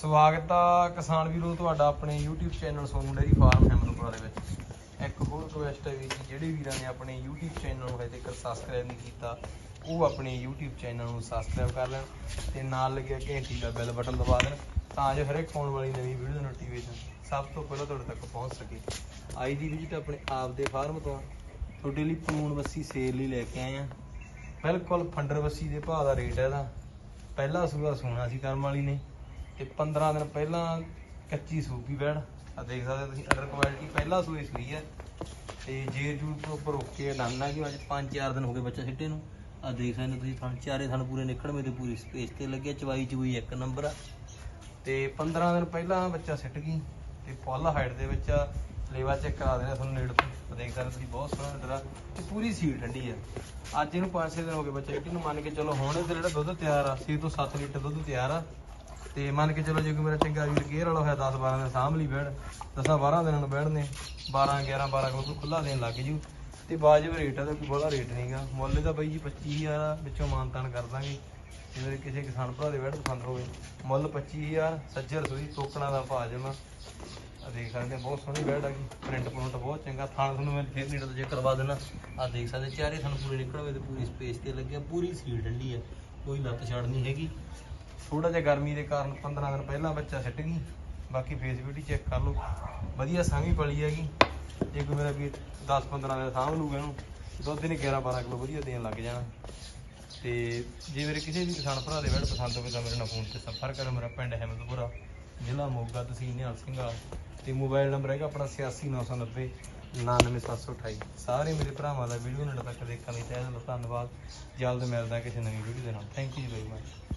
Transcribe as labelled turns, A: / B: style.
A: ਸਵਾਗਤ ਆ ਕਿਸਾਨ ਵੀਰੋ, ਤੁਹਾਡਾ ਆਪਣੇ YouTube channel Sonu dairy farm Ahmadpura ਦੇ ਵਿੱਚ। ਇੱਕ ਹੋਰ ਰਿਕੁਐਸਟ ਹੈ ਵੀ ਜਿਹੜੇ ਵੀਰਾਂ ਨੇ ਆਪਣੇ YouTube ਚੈਨਲ ਨੂੰ ਹਜੇ ਤੱਕ ਸਬਸਕ੍ਰਾਈਬ ਨਹੀਂ ਕੀਤਾ, ਉਹ ਆਪਣੇ YouTube ਚੈਨਲ ਨੂੰ ਸਬਸਕ੍ਰਾਈਬ ਕਰ ਲੈਣ ਤੇ ਨਾਲ ਲੱਗਿਆ ਘੰਟੀ ਦਾ ਬੈਲ ਬਟਨ ਦਬਾ ਦੇਣ ਤਾਂ ਜੋ ਹਰੇਕ ਇੱਕ ਆਉਣ ਵਾਲੀ ਨਵੀਂ ਵੀਡੀਓ ਦੀ ਨੋਟੀਫਿਕੇਸ਼ਨ ਸਭ ਤੋਂ ਪਹਿਲਾਂ ਤੁਹਾਡੇ ਤੱਕ ਪਹੁੰਚ ਸਕੇ। ਅੱਜ ਦੀ ਵਿਜ਼ਿਟ ਆਪਣੇ ਆਪ ਦੇ ਫਾਰਮ ਤੋਂ ਤੁਹਾਡੇ ਲਈ ਪੂਰਨ ਵੱਸੀ ਸੇਲ ਲਈ ਲੈ ਕੇ ਆਏ ਆ। ਬਿਲਕੁਲ ਫੰਡਰ ਵੱਸੀ ਦੇ ਭਾਅ ਦਾ ਰੇਟ ਹੈ ਇਹਦਾ। ਪਹਿਲਾ ਸੂਆ ਸੋਨਾ ਸੀ ਕਰਮ ਵਾਲੀ ਨੇ। ਤੇ 15 ਦਿਨ ਪਹਿਲਾਂ ਕੱਚੀ ਸੂਪੀ ਬੈੜ ਆ ਦੇਖ ਸਕਦੇ ਤੁਸੀਂ ਅਡਰ ਕੁਆਲਿਟੀ ਪਹਿਲਾ ਸੂਈ ਸੂਈ ਹੈ ਤੇ ਜੇਰ ਜੂਰ ਤੋਂ ਉੱਪਰ ਓਕੇ ਨਾਨਾ ਕਿ ਅੱਜ 5-4 ਦਿਨ ਹੋ ਗਏ ਬੱਚਾ ਸਿੱਟੇ ਨੂੰ। ਆ ਦੇਖ ਸਕਦੇ ਹੋ ਤੁਸੀਂ ਥਣ ਚਾਰੇ ਥਣ ਪੂਰੇ ਨਿਕਲਵੇਂ ਮੇਰੇ ਪੂਰੀ ਸਪੇਸ ਤੇ ਲੱਗੇ ਚਵਾਈ ਚੂਈ ਇੱਕ ਨੰਬਰ ਆ। ਤੇ 15 ਦਿਨ ਪਹਿਲਾਂ ਬੱਚਾ ਸਿੱਟ ਗਈ, ਤੇ ਫੁੱਲ ਹਾਈਟ ਦੇ ਵਿੱਚ ਆ। ਲੇਵਾ ਚੈੱਕ ਕਰਾ ਦੇਣਾ ਤੁਹਾਨੂੰ ਨੇੜ ਤੋਂ। ਦੇਖ ਸਕਦੇ ਤੁਸੀਂ, ਬਹੁਤ ਸੋਹਣਾ ਡਰਾ ਤੇ ਪੂਰੀ ਸੀਲ ਠੰਡੀ ਆ। ਅੱਜ ਇਹਨੂੰ 5-6 ਦਿਨ ਹੋ ਗਏ ਬੱਚਾ ਸਿੱਟੀ ਨੂੰ, ਮੰਨ ਕੇ ਚਲੋ ਹੁਣ ਇਹਦਾ ਜਿਹੜਾ ਦੁੱਧ ਤਿਆਰ ਆ 6 ਤੋਂ 7 ਲੀਟਰ ਦੁੱਧ ਤਿਆਰ ਆ। ਤੇ ਮੰਨ ਕੇ ਚਲੋ ਜੇ ਕੋਈ ਮੇਰਾ ਚੰਗਾ ਵੀਰ ਕੇਅਰ ਵਾਲਾ ਹੋਇਆ 10 12 ਦਿਨ ਸਾਂਭ ਲਈ ਬੈੜ 10 12 ਦਿਨਾਂ ਨੂੰ ਬੈੜਨੇ 12 11 12 ਕਿਲੋ ਖੁੱਲਾ ਦੇਣ ਲੱਗ ਜੂ। ਤੇ ਵਾਜਬ ਰੇਟ ਆ ਤਾਂ ਕੋਈ ਬੜਾ ਰੇਟ ਨਹੀਂਗਾ ਮੁੱਲ ਦਾ ਬਾਈ ਜੀ 25000 ਆ, ਵਿੱਚੋਂ ਮਾਨਤਾਨ ਕਰ ਦਾਂਗੇ। ਜੇ ਮੇਰੇ ਕਿਸੇ ਕਿਸਾਨ ਭਰਾ ਦੇ ਬੈੜ ਪਸੰਦ ਹੋਵੇ, ਮੁੱਲ 25000 ਸੱਜਰ ਸੂਈ, ਟੋਕਣਾ ਦਾ ਭਾਅ ਜਮਾ। ਆ ਦੇਖ ਸਕਦੇ ਬਹੁਤ ਸੋਹਣੀ ਬੈਡ ਹੈਗੀ ਪ੍ਰਿੰਟ ਪ੍ਰਿੰਟ ਬਹੁਤ ਚੰਗਾ। ਥਾਣ ਤੁਹਾਨੂੰ ਮੈਂ ਫੇਰ ਨੀਡਲ ਜੇ ਕਰਵਾ ਦੇਣਾ ਆ ਦੇਖ ਸਕਦੇ, ਚਾਰੇ ਤੁਹਾਨੂੰ ਪੂਰੇ ਨਿਕਲਵੇ ਤੇ ਪੂਰੀ ਸਪੇਸ ਤੇ ਲੱਗਿਆ, ਪੂਰੀ ਸੀਲ ਠੰਡੀ ਹੈ ਕੋਈ ਲੱਤ ਛੜ ਨਹੀਂ ਹੈਗੀ। ਥੋੜਾ ਜਿਹਾ ਗਰਮੀ ਦੇ ਕਾਰਨ 15 ਦਿਨ ਪਹਿਲਾਂ ਬੱਚਾ ਸਿੱਟ ਗਈ। ਬਾਕੀ ਫੇਸ ਬਿਊਟੀ ਚੈੱਕ ਕਰ ਲਓ। ਵਧੀਆ ਸਾਂਭੀ ਪਲੀ ਹੈਗੀ। ਜੇ ਕੋਈ ਮੇਰਾ ਵੀ 10 15 ਦਿਨ ਸਾਂਭ ਲੂਗਾ ਇਹਨੂੰ, ਦੁੱਧ ਨੇ 11 12 ਕਿਲੋ ਵਧੀਆ ਦੇਣ ਲੱਗ ਜਾਣਾ। ਤੇ ਜੇ ਮੇਰੇ ਕਿਸੇ ਵੀ ਕਿਸਾਨ ਭਰਾ ਦੇ ਬੈਡ ਪਸੰਦ ਹੋਵੇ ਤਾਂ ਮੇਰੇ ਨਾਲ ਫੋਨ ਤੇ ਸੰਪਰਕ ਕਰੋ। ਮੇਰਾ ਪਿੰਡ ਅਹਿਮਦਪੁਰਾ, ਜ਼ਿਲ੍ਹਾ ਮੋਗਾ, ਤਹਿਸੀਲ ਨਿਹਾਲ ਸਿੰਘ ਵਾਲਾ। ਤੇ ਮੋਬਾਈਲ ਨੰਬਰ ਹੈਗਾ ਆਪਣਾ 86990 99728 ਸਾਰੇ ਮੇਰੇ ਭਰਾਵਾਂ ਦਾ ਵੀਡੀਓ ਨਾਲ ਤੱਕ ਦੇਖਣ ਲਈ ਤਹਿ ਦਿਲੋਂ ਧੰਨਵਾਦ। ਜਲਦ ਮਿਲਦਾ ਕਿਸੇ ਨਵੀਂ ਵੀਡੀਓ ਦੇ ਨਾਲ। Thank you very much